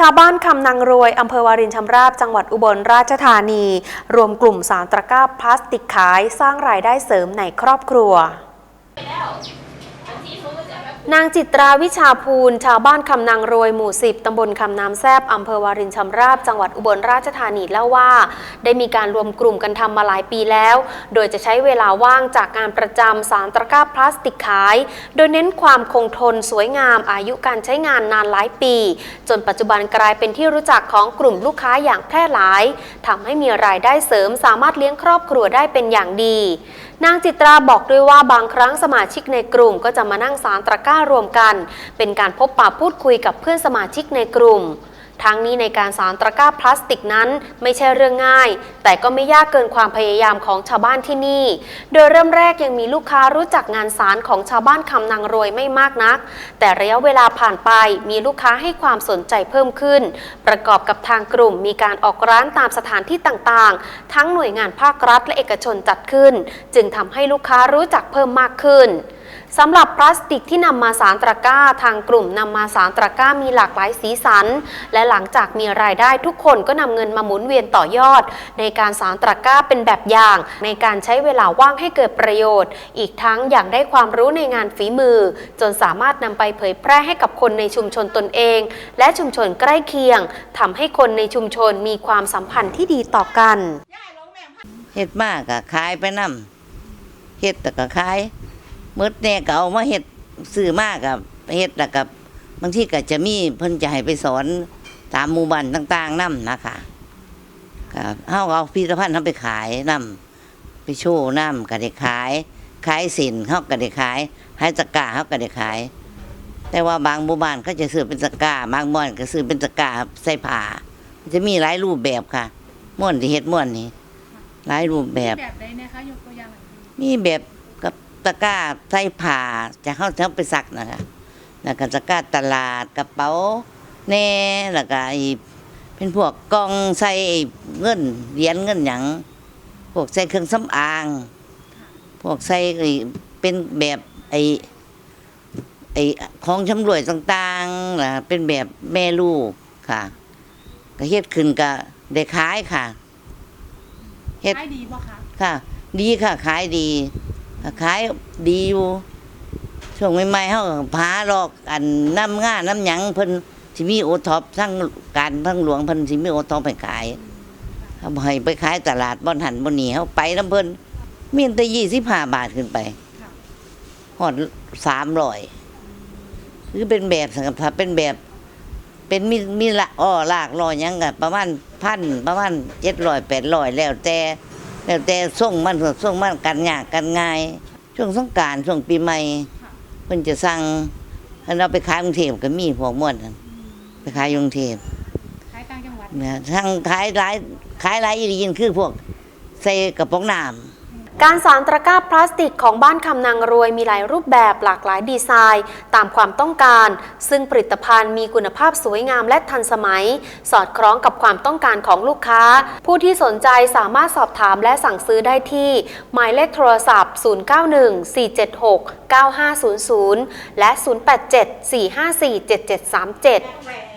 ชาวบ้านคำนางรวยอำเภอวารินชำราบจังหวัดอุบลราชธานี รวมกลุ่มสารตะกร้าพลาสติกขายสร้างรายได้เสริมในครอบครัว นางจิตราวิชาภูล ชาวบ้านคำนางรวยหมู่10ตำบลคำน้ำแซบอำเภอวารินชำราบ จังหวัดอุบลราชธานีเล่าว่า ได้มีการรวมกลุ่มกันทำมาหลายปีแล้ว โดยจะใช้เวลาว่างจากงานประจำสารตะกร้าพลาสติกขาย โดยเน้นความคงทนสวยงามอายุการใช้งานนานหลายปี จนปัจจุบันกลายเป็นที่รู้จักของกลุ่มลูกค้าอย่างแพร่หลายทำให้มีรายได้เสริมสามารถเลี้ยงครอบครัวได้เป็นอย่างดี นางจิตราบอกด้วยว่าบางครั้งสมาชิกในกลุ่มก็จะมานั่งสารตะกร้ารวมกัน เป็นการพบปะพูดคุยกับเพื่อนสมาชิกในกลุ่ม ทั้งนี้ในการสารตะกร้าพลาสติกนั้นไม่ใช่เรื่องง่าย แต่ก็ไม่ยากเกินความพยายามของชาวบ้านที่นี่ โดยเริ่มแรกยังมีลูกค้ารู้จักงานสารของชาวบ้านคำนางรวยไม่มากนัก แต่ระยะเวลาผ่านไปมีลูกค้าให้ความสนใจเพิ่มขึ้น ประกอบกับทางกลุ่มมีการออกร้านตามสถานที่ต่างๆ ทั้งหน่วยงานภาครัฐและเอกชนจัดขึ้น จึงทำให้ลูกค้ารู้จักเพิ่มมากขึ้น สำหรับพลาสติกที่นำมาสารตะกร้า ทางกลุ่มนำมาสารตะกร้ามีหลากหลายสีสัน และหลังจากมีรายได้ทุกคนก็นำเงินมาหมุนเวียนต่อยอด ในการสารตะกร้าเป็นแบบอย่าง ในการใช้เวลาว่างให้เกิดประโยชน์ อีกทั้งอยากได้ความรู้ในงานฝีมือ จนสามารถนำไปเผยแพร่ให้กับคนในชุมชนตนเอง และชุมชนใกล้เคียงทำให้คนในชุมชนมีความสัมพันธ์ที่ดีต่อกันเฮ็ดมากก็ขายไปนํเฮ็ดแต่ก็ขาย หมืดแน่ก็เอามาเฮ็ดซื้อมากกับเฮ็ดแล้วกับบางทีก็จะมีเพิ่นจะให้ไปสอนตามหมู่บ้านต่างๆนํนะคะก็เฮาก็เอาพิพิธภัณฑ์เฮาไปขายนํไปโชว์นํก็ได้ขาย ขายสินเฮาก็ได้ขายขายตะกร้าเฮาก็ได้ขาย แต่ว่าบางหมู่บ้านก็จะซื้อเป็นตะกร้าบางหมู่บ้านก็ซื้อเป็นตะกร้าใส่ผ้ามันจะมีหลายรูปแบบค่ะม่วนที่เฮ็ดม่วนนี่หลายรูปแบบแบบใดนะคะยกตัวอย่างหน่อยมีแบบกับ ตะกร้าใส่ผ้าจะเข้าจะไปซักนะคะแล้วก็ตะกร้าตลาดกระเป๋าแน่แล้วก็ไอ้เป็นพวกกล่องใส่ไอ้เงินเหรียญเงินหยังพวกใส่เครื่องสำอาง พวกใส่ไอ้เป็นแบบไอ้ไอ้ของชำรวยต่างๆล่ะเป็นแบบแม่ลูกค่ะก็เฮ็ดขึ้นก็ได้ขายค่ะเฮ็ดขายดีบ่คะค่ะ ดีค่ะขายดี ขายดีอยู่ช่วงใหม่ๆเขาพาลอกอันน้ำง่าน้ำหยังเพิ่นสิมีโอท็อปทั้งการทั้งหลวงเพิ่นสิมีโอท็อปไปขายเขาให้ไปขายตลาดบ่อนหันบ่หนีเขาไปน้ำเพิ่นมีแต่ยี่สิบห้าบาทขึ้นไปหอดสามร้อยคือเป็นแบบสังกัดเป็นแบบ เป็นมีมีละอ้อลากลอยหยังกับประมาณพันประมาณเจ็ดร้อยแปดร้อยแล้วแต่ แล้วแต่ส่งมันส่งมันกันยากกันง่าย ช่วงสงกรารช่วงปีใหม่ค่ะเพิ่นจะสั่งให้เราไปขายกรุงเทพก็มีพวกม่วนนั่นไปขายกรุงเทพขายต่างจังหวัดนะทั้งขายหลายขายหลายอีหลียินคือพวกใส่กระป๋องน้ำ การสารตะกร้าพลาสติกของบ้านคำนางรวยมีหลายรูปแบบหลากหลายดีไซน์ ตามความต้องการ ซึ่งผลิตภัณฑ์มีคุณภาพสวยงามและทันสมัย สอดคล้องกับความต้องการของลูกค้า ผู้ที่สนใจสามารถสอบถามและสั่งซื้อได้ที่ หมายเลขโทรศัพท์ 091 476 9500 และ 087 454 7737